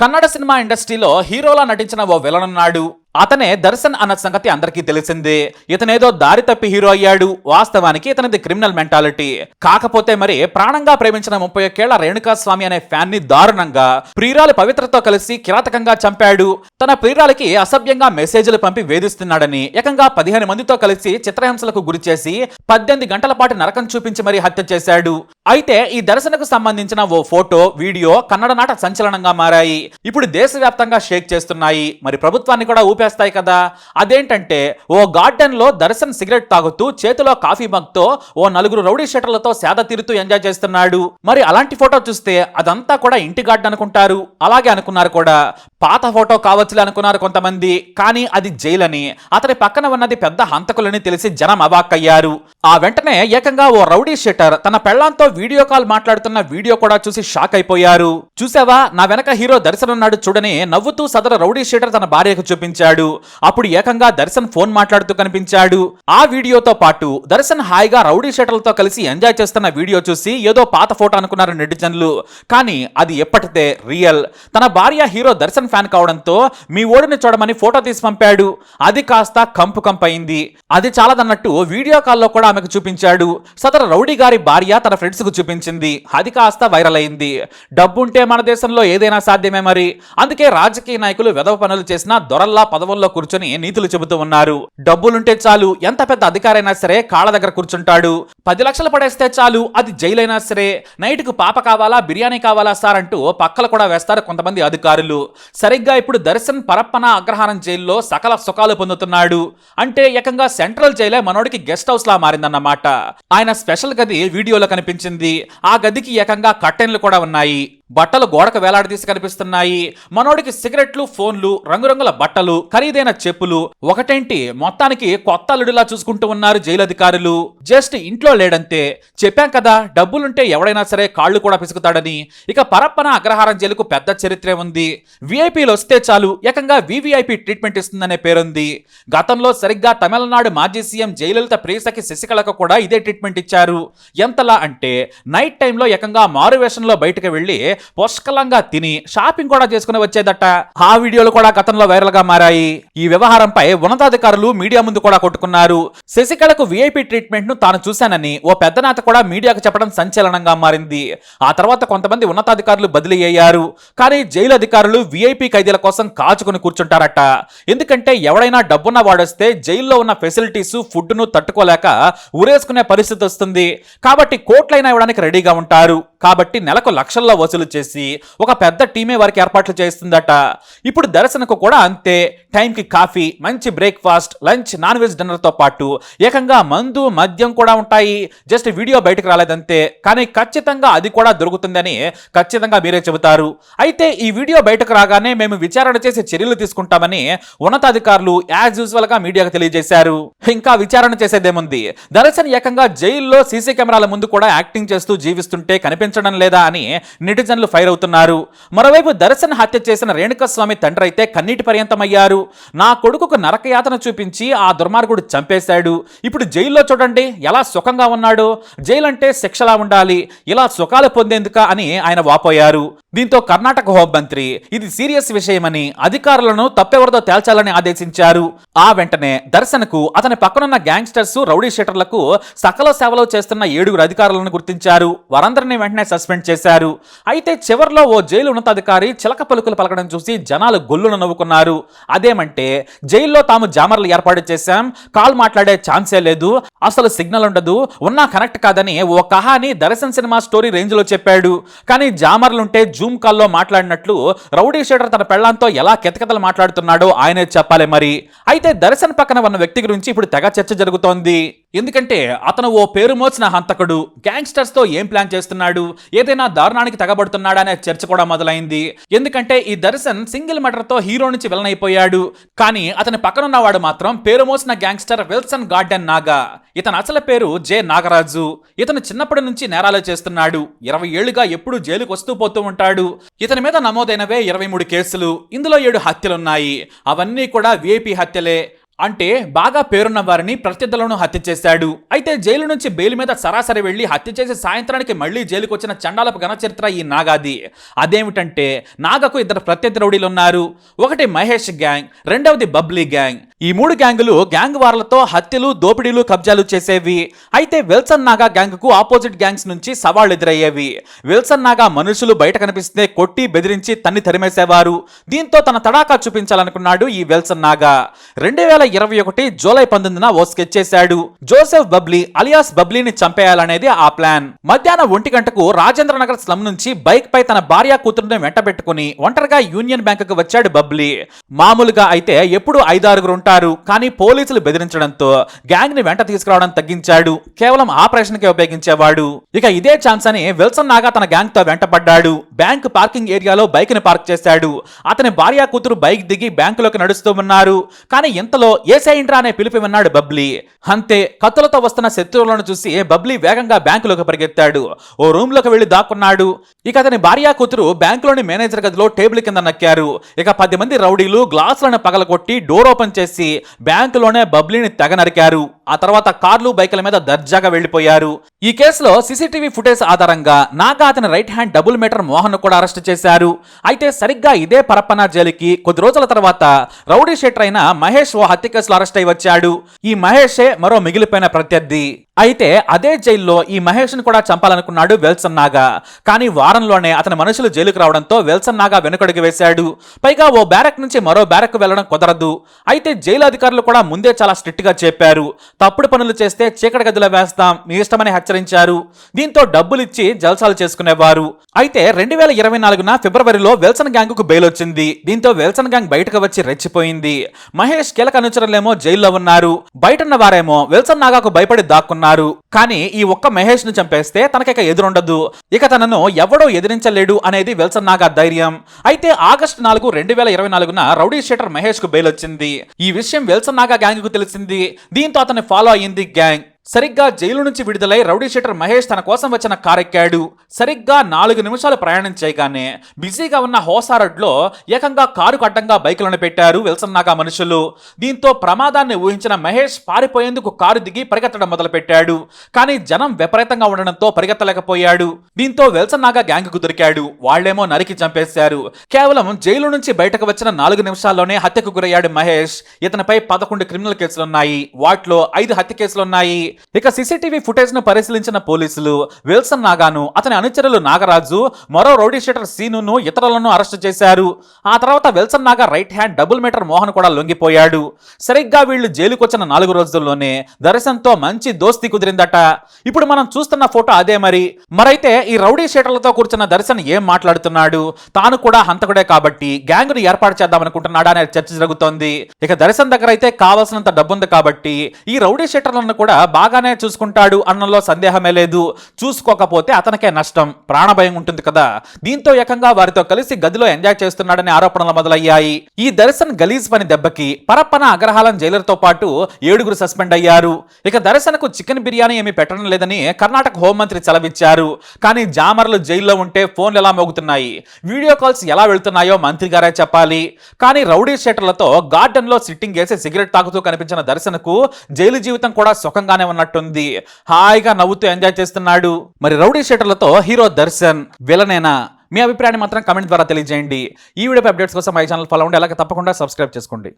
Kannada cinema ఇండస్ట్రీలో హీరోలా నటించిన ఓ విలన్ ఉన్నాడు. అతనే దర్శన్ అన్న సంగతి అందరికీ తెలిసిందే. ఇతనేదో దారి తప్పి హీరో అయ్యాడు. వాస్తవానికి ఇతనిది క్రిమినల్ మెంటాలిటీ. కాకపోతే మరి ప్రాణంగా ప్రేమించిన ముప్పై ఒక్కేళ్ళ రేణుకా స్వామి అనే ఫ్యాన్ని దారుణంగా ప్రియురాలి పవిత్రతో కలిసి కిరాతకంగా చంపాడు. తన ప్రియురాలికి అసభ్యంగా మెసేజ్లు పంపి వేధిస్తున్నాడని ఏకంగా పదిహేను మందితో కలిసి చిత్రహింసలకు గురి చేసి పద్దెనిమిది గంటల పాటు నరకం చూపించి మరీ హత్య చేశాడు. అయితే ఈ దర్శనకు సంబంధించిన ఓ ఫోటో వీడియో కన్నడ నాట సంచలనంగా మారాయి. ఇప్పుడు దేశవ్యాప్తంగా షేక్ చేస్తున్నాయి. మరి ప్రభుత్వాన్ని కూడా వేస్తాయి కదా. అదేంటంటే ఓ గార్డెన్లో దర్శన్ సిగరెట్ తాగుతూ చేతిలో కాఫీ మగ్తో ఓ నలుగురు రౌడీ షటర్లతో సేద తీరుతూ ఎంజాయ్ చేస్తున్నాడు. మరి అలాంటి ఫోటో చూస్తే అదంతా కూడా ఇంటి గార్డెన్ అనుకుంటారు. అలాగే అనుకున్నారు కూడా. పాత ఫోటో కావచ్చులే అనుకున్నారు కొంతమంది. కానీ అది జైలని. అతని పక్కన ఉన్నది పెద్ద హంతకులని తెలిసి జనం అవాక్కయ్యారు ఆ వెంటనే ఏకంగా ఓ రౌడీ షెటర్ తన పెళ్ళాంతో వీడియో కాల్ మాట్లాడుతున్న వీడియో కూడా చూసి షాక్ అయిపోయారు. చూసావా? నా వెనక హీరో దర్శనం ఉన్నాడు చూడని నవ్వుతూ సదర రౌడీ షెటర్ తన భార్యకు చూపించాడు. అప్పుడు ఏకంగా దర్శన్ ఫోన్ మాట్లాడుతూ కనిపించాడు. ఆ వీడియోతో పాటు దర్శన్ హాయిగా రౌడీ షటర్లతో కలిసి ఎంజాయ్ చేస్తున్న వీడియో చూసి ఏదో పాత ఫోటో అనుకున్నారు నెటిజన్లు. కానీ అది ఎప్పటితే రియల్. తన భార్య హీరో దర్శన్ ఫ్యాన్ కావడంతో మీ ఓడిని చూడమని ఫోటో తీసి పంపాడు. అది కాస్త కంపు కంపైంది అది చాలదన్నట్టు వీడియో కాల్లో కూడా ఆమెకు చూపించాడు. సదర రౌడీ గారి భార్య తన ఫ్రెండ్స్కు చూపించింది. అది కాస్త వైరల్ అయింది. డబ్బుంటే మన దేశంలో ఏదైనా సాధ్యమే మరి. అందుకే రాజకీయ నాయకులు వెధవ పనులు చేసినా దొరల్లా పదవుల్లో కూర్చొని నీతులు చెబుతూ ఉన్నారు. డబ్బులుంటే చాలు ఎంత పెద్ద అధికారైనా సరే కాళ్ళ దగ్గర కూర్చుంటాడు. పది లక్షలు పడేస్తే చాలు అది జైలైనా సరే. నైట్కు పాప కావాలా బిర్యానీ కావాలా సార్ అంటూ పక్కలు కూడా వేస్తారు కొంతమంది అధికారులు. సరిగ్గా ఇప్పుడు దర్శన్ పరప్పన అగ్రహారం జైల్లో సకల సుఖాలు పొందుతున్నాడు. అంటే ఏకంగా సెంట్రల్ జైలే మనోడికి గెస్ట్ హౌస్ లా మారిందన్నమాట. ఆయన స్పెషల్ గది వీడియోలో కనిపించింది. ఆ గదికి ఏకంగా కట్టెన్లు కూడా ఉన్నాయి. బట్టలు గోడకు వేలాడదీసి కనిపిస్తున్నాయి. మనోడికి సిగరెట్లు ఫోన్లు రంగురంగుల బట్టలు ఖరీదైన చెప్పులు. ఒకటేంటి? మొత్తానికి కొత్త అల్లుడిలా చూసుకుంటూ ఉన్నారు జైలు అధికారులు. జస్ట్ ఇంట్లో లేడంతే చెప్పాం కదా డబ్బులుంటే ఎవడైనా సరే కాళ్ళు కూడా పిసుకుతాడని. ఇక పరప్పన అగ్రహారం జైలుకు పెద్ద చరిత్రే ఉంది. విఐపీలు వస్తే చాలు ఏకంగా వివిఐపి ట్రీట్మెంట్ ఇస్తుందనే పేరుంది. గతంలో సరిగ్గా తమిళనాడు మాజీ సీఎం జయలలిత ప్రేసకి శశికళకు కూడా ఇదే ట్రీట్మెంట్ ఇచ్చారు. ఎంతలా అంటే నైట్ టైంలో ఏకంగా మారు వేషంలో బయటకు వెళ్ళి పుష్కలంగా తిని షాపింగ్ కూడా చేసుకుని వచ్చేదట. ఆ వీడియోలు కూడా గతంలో వైరల్గా మారాయి. ఈ వ్యవహారంపై ఉన్నతాధికారులు మీడియా ముందు కూడా కొట్టుకున్నారు. శశికళకు విఐపి ట్రీట్మెంట్ను తాను చూశానని ఓ పెద్ద నేత కూడా మీడియాకు చెప్పడం సంచలనంగా మారింది. ఆ తర్వాత కొంతమంది ఉన్నతాధికారులు బదిలీ అయ్యారు. కానీ జైలు అధికారులు విఐపి ఖైదీల కోసం కాచుకుని కూర్చుంటారట. ఎందుకంటే ఎవడైనా డబ్బున్న వాడొస్తే జైల్లో ఉన్న ఫెసిలిటీస్ ఫుడ్ను తట్టుకోలేక ఉరేసుకునే పరిస్థితి వస్తుంది. కాబట్టి కోట్లైనా ఇవ్వడానికి రెడీగా ఉంటారు. కాబట్టి నెలకు లక్షల్లో వసూలు చేసి ఒక పెద్ద టీమే వారికి ఏర్పాట్లు చేస్తుందట. ఇప్పుడు దర్శనకు కూడా అంతే. టైంకి కాఫీ మంచి బ్రేక్ఫాస్ట్ లంచ్ నాన్ వెజ్ డిన్నర్తో పాటు ఏకంగా మందు మద్యం కూడా ఉంటాయి. జస్ట్ వీడియో బయటకు రాలేదంతే. కానీ ఖచ్చితంగా అది కూడా దొరుకుతుందని ఖచ్చితంగా మీరే చెబుతారు. అయితే ఈ వీడియో బయటకు రాగానే మేము విచారణ చేసి చర్యలు తీసుకుంటామని ఉన్నతాధికారులు యాజ్ యూజువల్గా మీడియాకు తెలియజేశారు. ఇంకా విచారణ చేసేదేముంది? దర్శన్ ఏకంగా జైల్లో సీసీ కెమెరాల ముందు కూడా యాక్టింగ్ చేస్తూ జీవిస్తుంటే కనిపించడం లేదా అని నెటిజన్లు ఫైర్ అవుతున్నారు. మరోవైపు దర్శన్ హత్య చేసిన రేణుకస్వామి తండ్రి అయితే కన్నీటి పర్యంతమయ్యారు. నా కొడుకుకు నరకయాతన చూపించి ఆ దుర్మార్గుడు చంపేశాడు. ఇప్పుడు జైల్లో చూడండి ఎలా సుఖంగా ఉన్నాడు జైలు అంటే శిక్షలా ఉండాలి ఇలా సుఖాలు పొందేందుక అని ఆయన వాపోయారు. దీంతో కర్ణాటక హోంమంత్రి ఇది సీరియస్ విషయమని అధికారులను తప్పెవరితో తేల్చాలని ఆదేశించారు. ఆ వెంటనే దర్శన్కు అతని పక్కనున్న గ్యాంగ్స్టర్స్ రౌడీ షీటర్లకు సకల సేవలో చేస్తున్న ఏడుగురు అధికారులను గుర్తించారు. వారందరినీ వెంటనే సస్పెండ్ చేశారు. అయితే చివర్లో ఓ జైలు ఉన్నతాధికారి చిలక పలుకులు పలకడం చూసి జనాలు గొల్లున నవ్వుకున్నారు. అదేమంటే జైల్లో తాము జామర్లు ఏర్పాటు చేశాం కాల్ మాట్లాడే ఛాన్సే లేదు అసలు సిగ్నల్ ఉండదు ఉన్నా కనెక్ట్ కాదని ఓ కహాని దర్శన్ సినిమా స్టోరీ రేంజ్లో చెప్పాడు. కానీ జామర్లుంటే జూమ్ కాల్లో మాట్లాడినట్లు రౌడీ షేటర్ తన పెళ్ళాంతో ఎలా కెతకెతలు మాట్లాడుతున్నాడో ఆయనే చెప్పాలి మరి. అయితే దర్శన్ పక్కన ఉన్న వ్యక్తి గురించి ఇప్పుడు తెగ చర్చ జరుగుతోంది. ఎందుకంటే అతను ఓ పేరు మోచిన హంతకుడు. గ్యాంగ్స్టర్స్తో ఏం ప్లాన్ చేస్తున్నాడు? ఏదైనా దారుణానికి తెగబడుతున్నాడా అనే చర్చ కూడా మొదలైంది. ఎందుకంటే ఈ దర్శన్ సింగిల్ మర్డర్తో హీరో నుంచి విలన్ అయిపోయాడు. కానీ అతని పక్కనున్నవాడు మాత్రం పేరు మోసిన గ్యాంగ్స్టర్ విల్సన్ గార్డెన్ నాగా. ఇతని అసలు పేరు జే నాగరాజు. ఇతను చిన్నప్పటి నుంచి నేరాలు చేస్తున్నాడు. ఇరవై ఏళ్ళుగా ఎప్పుడూ జైలుకు వస్తూ పోతూ ఉంటాడు. ఇతని మీద నమోదైనవే ఇరవై మూడు కేసులు. ఇందులో ఏడు హత్యలున్నాయి. అవన్నీ కూడా విఐపి హత్యలే. అంటే బాగా పేరున్న వారిని ప్రత్యర్థులను హత్య చేశాడు. అయితే జైలు నుంచి బెయిల్ మీద సరాసరి వెళ్ళి హత్య చేసి సాయంత్రానికి మళ్ళీ జైలుకు వచ్చిన చండాలపు ఘనచరిత్ర ఈ నాగాది. అదేమిటంటే నాగకు ఇద్దరు ప్రత్యర్థి రౌడీలు ఉన్నారు ఒకటి మహేష్ గ్యాంగ్ రెండవది బబ్లీ గ్యాంగ్. ఈ మూడు గ్యాంగులు గ్యాంగ్ వార్లతో హత్యలు దోపిడీలు కబ్జాలు చేసేవి. అయితే విల్సన్ నాగా గ్యాంగ్కు ఆపోజిట్ గ్యాంగ్స్ నుంచి సవాళ్ళు ఎదురయ్యేవి. విల్సన్ నాగా మనుషులు బయట కనిపిస్తే కొట్టి బెదిరించి తన్ని తరిమేసేవారు. దీంతో తన తడాకా చూపించాలనుకున్నాడు ఈ విల్సన్ నాగా. రెండు వేల ఇరవై ఒకటి జూలై పంతొమ్మిదిన ఓ స్కెచ్ చేశాడు. జోసెఫ్ బబ్లీ అలియాస్ బబ్లీని చంపేయాలనేది ఆ ప్లాన్ మధ్యాహ్నం ఒంటి గంటకు రాజేంద్ర నగర్ స్లమ్ నుంచి బైక్ పై తన భార్య కూతురుని వెంట పెట్టుకుని ఒంటరిగా యూనియన్ బ్యాంక్కు వచ్చాడు బబ్లీ. మామూలుగా అయితే ఎప్పుడు ఐదారుగురు ఉంటారు కానీ పోలీసులు బెదిరించడంతో గ్యాంగ్ని వెంట తీసుకురావడం తగ్గించాడు. కేవలం ఆపరేషన్కి ఉపయోగించేవాడు. ఇక ఇదే ఛాన్స్ అని విల్సన్ నాగా తన గ్యాంగ్తో వెంటపడ్డాడు. బ్యాంక్ పార్కింగ్ ఏరియాలో బైక్ని పార్క్ చేశాడు. అతని భార్య కూతురు బైక్ దిగి బ్యాంకులోకి నడుస్తూ ఉన్నారు. కానీ ఇంతలో ఏసైంట్రా అనే పిలుపు విన్నాడు బబ్లీ. అంతే కత్తులతో వస్తున్న శత్రువులను చూసి బబ్లీ వేగంగా బ్యాంకులోకి పరిగెత్తాడు. ఓ రూమ్లోకి వెళ్ళి దాక్కున్నాడు. ఇక అతని భార్య కూతురు బ్యాంకులోని మేనేజర్ గదిలో టేబుల్ కింద నక్కారు. ఇక పది మంది రౌడీలు గ్లాసులను పగలగొట్టి డోర్ ఓపెన్ చేసి బ్యాంకులోనే బబ్లీని తెగ నరికారు. ఆ తర్వాత కార్లు బైకుల మీద దర్జాగా వెళ్ళిపోయారు ఈ కేసులో సీసీటీవీ ఫుటేజ్ ఆధారంగా నాగా అతని right hand double meter Mohan కూడా అరెస్ట్ చేశారు. అయితే సరిగ్గా ఇదే పరప్పన జైలుకి కొద్ది రోజుల తర్వాత రౌడీ షెటర్ అయిన మహేష్ ఓ హత్య కేసులో అరెస్ట్ అయి వచ్చాడు. ఈ మహేషే మరో మిగిలిపోయిన ప్రత్యర్థి. అయితే అదే జైల్లో ఈ మహేష్ను కూడా చంపాలనుకున్నాడు వెల్సన్ నాగా. కానీ వారంలోనే అతని మనుషులు జైలుకు రావడంతో వెల్సన్ నాగా వెనుకడుగు వేశాడు. పైగా ఓ బ్యారక్ నుంచి మరో బ్యారక్ వెళ్ళడం కుదరదు. అయితే జైలు అధికారులు కూడా ముందే చాలా స్ట్రిక్ట్గా చెప్పారు. తప్పుడు పనులు చేస్తే చీకటి గదిలో వేస్తాం మీ ఇష్టమని హెచ్చరించారు. దీంతో డబ్బులు ఇచ్చి జల్సాలు చేసుకునేవారు. అయితే రెండు వేల ఇరవై నాలుగున ఫిబ్రవరిలో వెల్సన్ గ్యాంగ్కు బెయిల్ వచ్చింది దీంతో వెల్సన్ గ్యాంగ్ బయటకు వచ్చి రెచ్చిపోయింది. మహేష్ కీలక అనుచరులేమో జైల్లో ఉన్నారు. బయటన్న వారేమో వెల్సన్ నాగాకు భయపడి దాక్కున్నారు. కానీ ఈ ఒక్క మహేష్ను చంపేస్తే తనకిక ఎదురుండదు. ఇక తనను ఎవడో ఎదిరించలేడు అనేది వెల్సన్ నాగా ధైర్యం. అయితే ఆగస్టు నాలుగు రెండు వేల ఇరవై నాలుగున రౌడీ షీటర్ మహేష్కు బెయిల్ వచ్చింది ఈ విషయం వెల్సన్ నాగా గ్యాంగ్కు తెలిసింది. దీంతో అతన్ని ఫాలో అయ్యింది గ్యాంగ్. సరిగ్గా జైలు నుంచి విడుదలై రౌడీ షీటర్ మహేష్ తన కోసం వచ్చిన కారెక్కాడు సరిగ్గా నాలుగు నిమిషాలు ప్రయాణం చేయగానే బిజీగా ఉన్న హోసారడ్లో ఏకంగా కారుకు అడ్డంగా బైకులను పెట్టారు విల్సన్ నాగా మనుషులు. దీంతో ప్రమాదాన్ని ఊహించిన మహేష్ పారిపోయేందుకు కారు దిగి పరిగెత్తడం మొదలుపెట్టాడు. కానీ జనం విపరీతంగా ఉండడంతో పరిగెత్తలేకపోయాడు. దీంతో విల్సన్ నాగా గ్యాంగ్కు దొరికాడు. వాళ్ళేమో నరికి చంపేశారు. కేవలం జైలు నుంచి బయటకు వచ్చిన నాలుగు నిమిషాల్లోనే హత్యకు గురయ్యాడు మహేష్. ఇతనిపై పదకొండు క్రిమినల్ కేసులున్నాయి. వాటిలో ఐదు హత్య కేసులున్నాయి. ఇక సీసీటీవీ ఫుటేజ్ను పరిశీలించిన పోలీసులు విల్సన్ నాగాను అతని అనుచరులు నాగరాజు మరో రౌడీ షీటర్ సీనును ఇతరులను అరెస్టు చేశారు. ఆ తర్వాత Wilson Naga right hand double meter Mohan కూడా లొంగిపోయాడు. సరిగ్గా వీళ్ళు జైలుకొచ్చిన నాలుగు రోజుల్లోనే దర్శన్తో మంచి దోస్తి కుదిరిందట. ఇప్పుడు మనం చూస్తున్న ఫోటో అదే మరి. మరైతే ఈ రౌడీ షీటర్లతో కూర్చున్న దర్శన్ ఏం మాట్లాడుతున్నాడు? తాను కూడా హంతకుడే కాబట్టి గ్యాంగ్ను ఏర్పాటు చేద్దామనుకుంటున్నాడా అనే చర్చ జరుగుతోంది. ఇక దర్శన్ దగ్గర అయితే కావాల్సినంత డబ్బుంది కాబట్టి ఈ రౌడీ షీటర్లను కూడా బాగానే చూసుకుంటాడు అన్నంలో సందేహమే లేదు. చూసుకోకపోతే అతనికే నష్టం. ప్రాణభయం ఉంటుంది కదా. దీంతో ఏకంగా వారితో కలిసి గదిలో ఎంజాయ్ చేస్తున్నాడనే ఆరోపణలు మొదలయ్యాయి. ఈ దర్శన్ గలీజ్ పని దెబ్బకి పరప్పన అగ్రహాలం జైలర్తో పాటు ఏడుగురు సస్పెండ్ అయ్యారు. ఇక దర్శనకు చికెన్ బిర్యానీ ఏమీ పెట్టడం లేదని కర్ణాటక హోంమంత్రి సెలవిచ్చారు. కానీ జామర్లు జైల్లో ఉంటే ఫోన్లు ఎలా మోగుతున్నాయి? వీడియో కాల్స్ ఎలా వెళ్తున్నాయో మంత్రి గారే చెప్పాలి. కానీ రౌడీ షెటర్లతో గార్డెన్లో సిట్టింగ్ వేసి సిగరెట్ తాగుతూ కనిపించిన దర్శనకు జైలు జీవితం కూడా సుఖంగానే ఉన్నట్టుంది హాయిగా నవ్వుతూ ఎంజాయ్ చేస్తున్నాడు. మరి రౌడీ షీటర్లతో హీరో దర్శన్ విలనేనా? మీ అభిప్రాయాన్ని మాత్రం కమెంట్ ద్వారా తెలియజేయండి. ఈ వీడియో అప్డేట్స్ కోసం మై ఛానల్ ఫాలో ఉండి అలాగే తప్పకుండా సబ్స్క్రైబ్ చేసుకోండి.